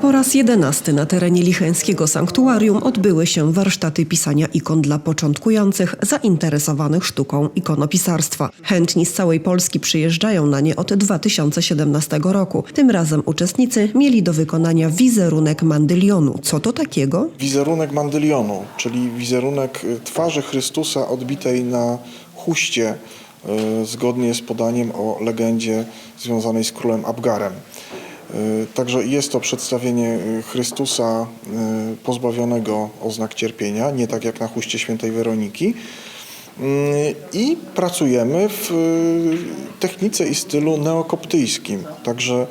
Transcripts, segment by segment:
Po raz jedenasty na terenie Licheńskiego Sanktuarium odbyły się warsztaty pisania ikon dla początkujących zainteresowanych sztuką ikonopisarstwa. Chętni z całej Polski przyjeżdżają na nie od 2017 roku. Tym razem uczestnicy mieli do wykonania wizerunek mandylionu. Co to takiego? Wizerunek mandylionu, czyli wizerunek y, twarzy Chrystusa odbitej na chuście, y, zgodnie z podaniem o legendzie związanej z królem Abgarem. Y, Także jest to przedstawienie y, Chrystusa y, pozbawionego oznak cierpienia, nie tak jak na chuście świętej Weroniki. Y, I pracujemy w technice i stylu neokoptyjskim. Także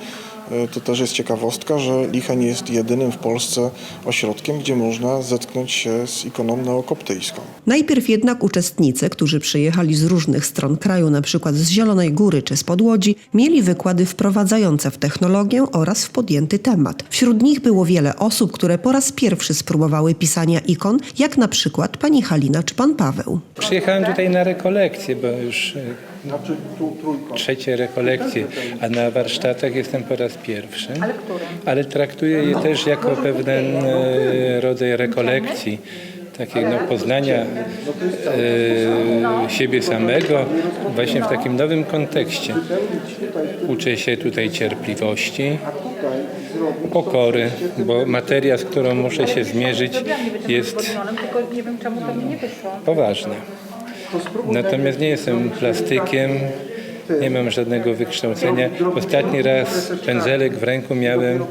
to też jest ciekawostka, że Licheń jest jedynym w Polsce ośrodkiem, gdzie można zetknąć się z ikoną neokoptyjską. Najpierw jednak uczestnicy, którzy przyjechali z różnych stron kraju, na przykład z Zielonej Góry czy z Podłodzi, mieli wykłady wprowadzające w technologię oraz w podjęty temat. Wśród nich było wiele osób, które po raz pierwszy spróbowały pisania ikon, jak na przykład pani Halina czy pan Paweł. Przyjechałem tutaj na rekolekcje, bo już e, Znaczy tu trójką. trzecie rekolekcje, a na warsztatach jestem po raz pierwszy. Ale które? Ale traktuję je też jako pewien e, rodzaj rekolekcji, takiego no, poznania e, siebie samego właśnie w takim nowym kontekście. Uczę się tutaj cierpliwości, pokory, bo materia, z którą muszę się zmierzyć jest poważna. Natomiast nie jestem plastykiem, nie mam żadnego wykształcenia. Ostatni raz pędzelek w ręku miałem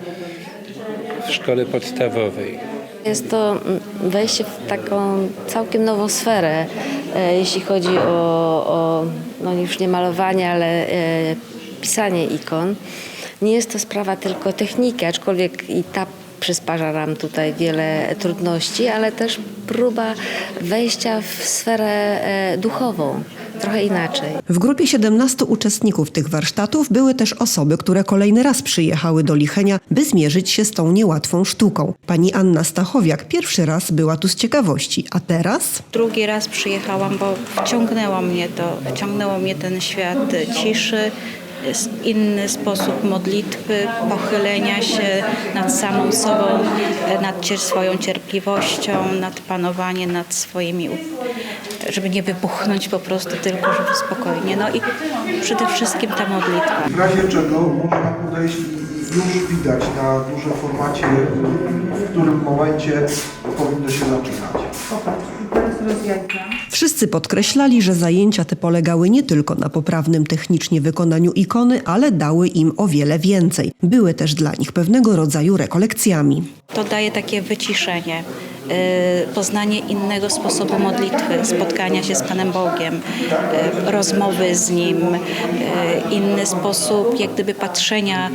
w szkole podstawowej. Jest to wejście w taką całkiem nową sferę, e, jeśli chodzi o, o no już nie malowanie, ale e, pisanie ikon. Nie jest to sprawa tylko techniki, aczkolwiek i ta przysparza nam tutaj wiele trudności, ale też próba wejścia w sferę e, duchową, trochę inaczej. W grupie 17 uczestników tych warsztatów były też osoby, które kolejny raz przyjechały do Lichenia, by zmierzyć się z tą niełatwą sztuką. Pani Anna Stachowiak pierwszy raz była tu z ciekawości, a teraz? Drugi raz przyjechałam, bo wciągnęło mnie to, wciągnęło mnie ten świat ciszy, inny sposób modlitwy, pochylenia się nad samą sobą, e, nad swoją cierpliwością, nad panowaniem nad swoimi, żeby nie wybuchnąć po prostu, tylko żeby spokojnie. No i przede wszystkim ta modlitwa. W razie czego można podejść już widać na dużym formacie, w którym momencie powinno się zaczynać. Wszyscy podkreślali, że zajęcia te polegały nie tylko na poprawnym technicznie wykonaniu ikony, ale dały im o wiele więcej. Były też dla nich pewnego rodzaju rekolekcjami. To daje takie wyciszenie, y, poznanie innego sposobu modlitwy, spotkania się z Panem Bogiem, y, rozmowy z Nim, y, inny sposób jak gdyby patrzenia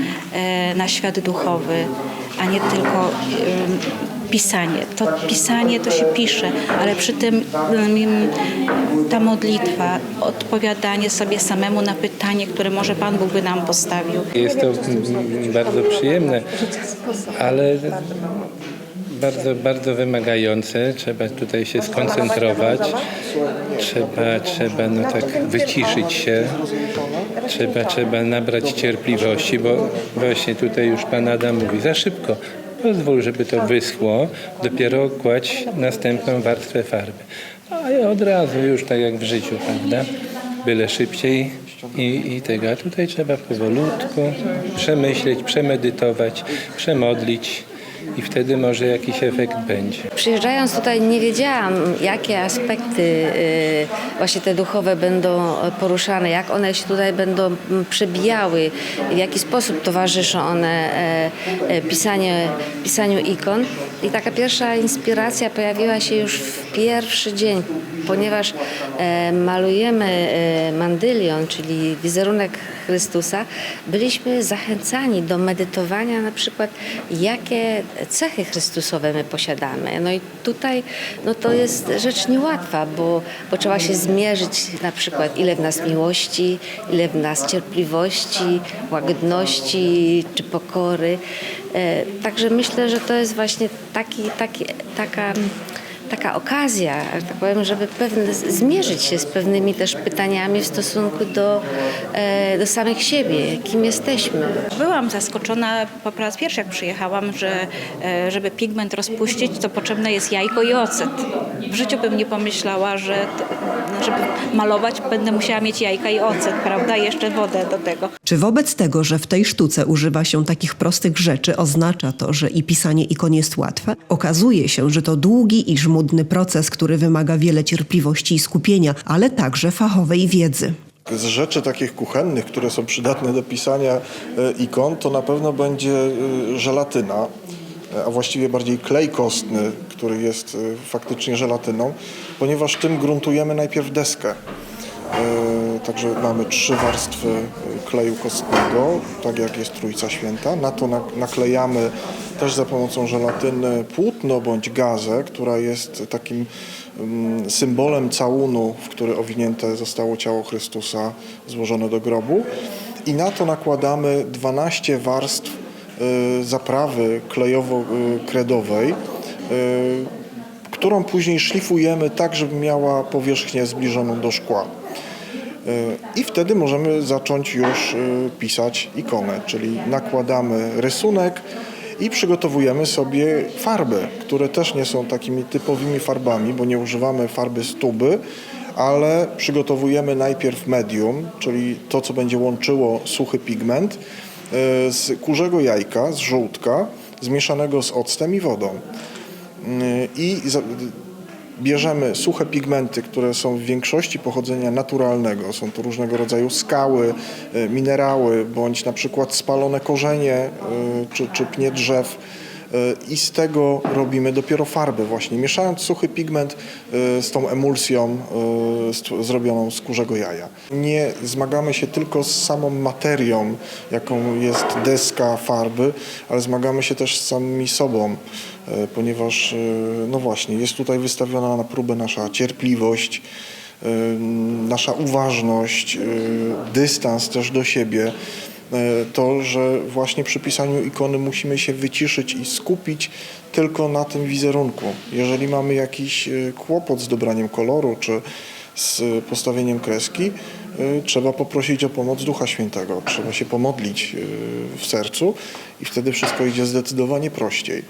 na świat duchowy, a nie tylko pisanie. To pisanie to się pisze, ale przy tym ym, ta modlitwa, odpowiadanie sobie samemu na pytanie, które może Pan Bóg by nam postawił. Jest to mm, bardzo przyjemne, ale bardzo, bardzo wymagające. Trzeba tutaj się skoncentrować, trzeba, trzeba no tak wyciszyć się, trzeba, trzeba nabrać cierpliwości, bo właśnie tutaj już Pan Adam mówi, za szybko. Pozwól, żeby to wyschło, dopiero kładź następną warstwę farby. A ja od razu już tak jak w życiu, prawda? Byle szybciej i, i tego. A tutaj trzeba powolutku przemyśleć, przemedytować, przemodlić i wtedy może jakiś efekt będzie. Przyjeżdżając tutaj nie wiedziałam, jakie aspekty y, właśnie te duchowe będą poruszane, jak one się tutaj będą przebijały, w jaki sposób towarzyszą one e, e, pisanie, pisaniu ikon. I taka pierwsza inspiracja pojawiła się już w pierwszy dzień, ponieważ e, malujemy e, mandylion, czyli wizerunek Chrystusa, byliśmy zachęcani do medytowania na przykład, jakie cechy Chrystusowe my posiadamy. No i tutaj no to jest rzecz niełatwa, bo, bo trzeba się zmierzyć na przykład ile w nas miłości, ile w nas cierpliwości, łagodności czy pokory. E, Także myślę, że to jest właśnie taki, taki, taka taka okazja, tak powiem, żeby pewne, zmierzyć się z pewnymi też pytaniami w stosunku do, e, do samych siebie, kim jesteśmy. Byłam zaskoczona po raz pierwszy, jak przyjechałam, że e, żeby pigment rozpuścić, to potrzebne jest jajko i ocet. W życiu bym nie pomyślała, że żeby malować będę musiała mieć jajka i ocet, prawda? I jeszcze wodę do tego. Czy wobec tego, że w tej sztuce używa się takich prostych rzeczy, oznacza to, że i pisanie ikon jest łatwe? Okazuje się, że to długi i żmudny proces, który wymaga wiele cierpliwości i skupienia, ale także fachowej wiedzy. Z rzeczy takich kuchennych, które są przydatne do pisania e, ikon, to na pewno będzie e, żelatyna, e, a właściwie bardziej klej kostny, który jest e, faktycznie żelatyną, ponieważ tym gruntujemy najpierw deskę. E, Także mamy trzy warstwy e, kleju kostnego, tak jak jest Trójca Święta. Na to nak- naklejamy też za pomocą żelatyny płótno bądź gazę, która jest takim mm, symbolem całunu, w który owinięte zostało ciało Chrystusa złożone do grobu. I na to nakładamy 12 warstw zaprawy klejowo-kredowej, którą później szlifujemy tak, żeby miała powierzchnię zbliżoną do szkła. Y, I wtedy możemy zacząć już y, pisać ikonę, czyli nakładamy rysunek i przygotowujemy sobie farby, które też nie są takimi typowymi farbami, bo nie używamy farby z tuby, ale przygotowujemy najpierw medium, czyli to, co będzie łączyło suchy pigment y, z kurzego jajka, z żółtka, zmieszanego z octem i wodą. I bierzemy suche pigmenty, które są w większości pochodzenia naturalnego. Są to różnego rodzaju skały, e, minerały, bądź na przykład spalone korzenie e, czy, czy pnie drzew. I z tego robimy dopiero farbę właśnie, mieszając suchy pigment e, z tą emulsją e, zrobioną z kurzego jaja. Nie zmagamy się tylko z samą materią, jaką jest deska farby, ale zmagamy się też z samymi sobą, e, ponieważ no właśnie, jest tutaj wystawiona na próbę nasza cierpliwość, nasza uważność, dystans też do siebie. E, To, że właśnie przy pisaniu ikony musimy się wyciszyć i skupić tylko na tym wizerunku. Jeżeli mamy jakiś e, kłopot z dobraniem koloru czy z postawieniem kreski, e, trzeba poprosić o pomoc Ducha Świętego. Trzeba się pomodlić w sercu i wtedy wszystko idzie zdecydowanie prościej.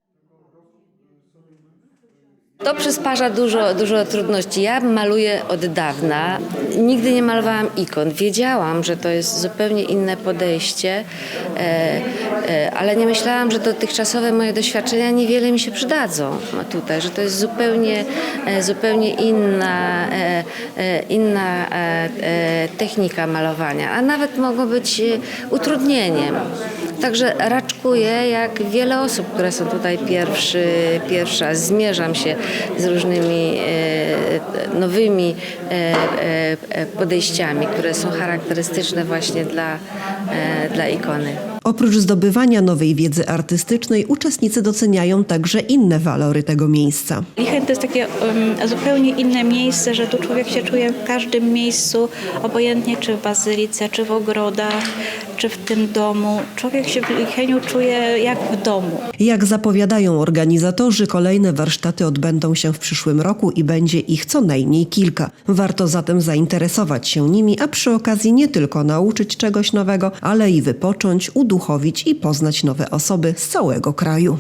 To przysparza dużo, dużo trudności. Ja maluję od dawna. Nigdy nie malowałam ikon. Wiedziałam, że to jest zupełnie inne podejście, e, e, ale nie myślałam, że dotychczasowe moje doświadczenia niewiele mi się przydadzą tutaj, że to jest zupełnie, e, zupełnie inna, inna technika malowania, a nawet mogą być utrudnieniem. Także raczkuję, jak wiele osób, które są tutaj pierwszy, pierwsza. Zmierzam się z różnymi e, nowymi e, e, podejściami, które są charakterystyczne właśnie dla, dla ikony. Oprócz zdobywania nowej wiedzy artystycznej, uczestnicy doceniają także inne walory tego miejsca. Lichen to jest takie um, zupełnie inne miejsce, że tu człowiek się czuje w każdym miejscu, obojętnie czy w bazylice, czy w ogrodach, czy w tym domu. Człowiek się w Licheniu czuje jak w domu. Jak zapowiadają organizatorzy, kolejne warsztaty odbędą się w przyszłym roku i będzie ich co najmniej kilka. Warto zatem zainteresować się nimi, a przy okazji nie tylko nauczyć czegoś nowego, ale i wypocząć, uduchowić i poznać nowe osoby z całego kraju.